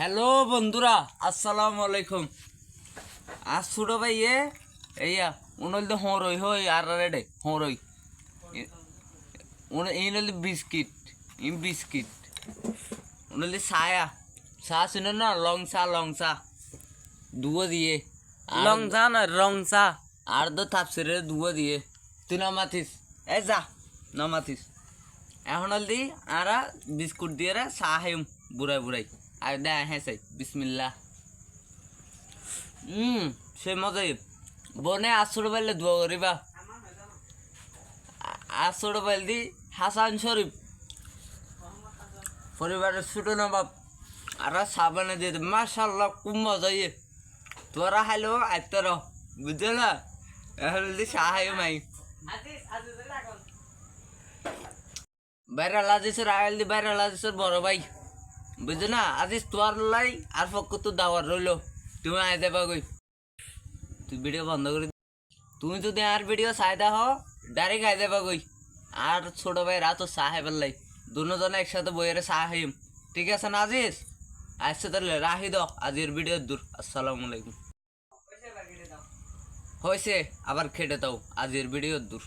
Hello বন্ধুরা আসসালামু আলাইকুম। আজ ছোট ভাইয়ে এইয়া উনলদে হরই হই আর রেডে হরই উন ইনলদে বিস্কিট ইন বিস্কিট। উনলদে ছায়া। চা শুনে না লং চা লং চা। দুয়ো দিয়ে। আর- লং চা না রং চা। আর তো থাপসিরে দুয়ো দিয়ে। তুই না মাথিস এ যা না মাথিস এখন দি আরা বিস্কুট দিয়ে রে খাইম বুড়াই বুড়াই। আর দে হ্যাঁ সাই বিসমিল্লা হুম সে মজাই। বনে আসর বাইলে দোয়া করিবা। আসর বাইল দি হাসান শরীফ। পরিবারের ছোট নবাব। আর সাবানে দিয়ে দে মাশাল্লাহ খুব মজা ইয়ে তোরা হাইলো আইতে রহ বুঝছ না? এখন দি সাহাই মাই বাইরে লাজিসের আয়াল দি বাইরে লাজিসের বড় ভাই। বুঝছ না আজিস তোর লাই আর পক্ষ তো দাওয়ার রইল তুমি আয় দেবা কই তুই ভিডিও বন্ধ করে। তুমি যদি আর ভিডিও চাই দেখ ডাইরেক্ট আয় দেবা কই আর ছোট ভাই রাত সাহেব লাই দুজনে একসাথে বইয়ের সাহেব ঠিক আছে না আজিস আজকে তাহলে রাহি দাও আজকের ভিডিও দূর আসসালামু আলাইকুম। হয়েছে আবার খেটে দাও আজকের ভিডিও দূর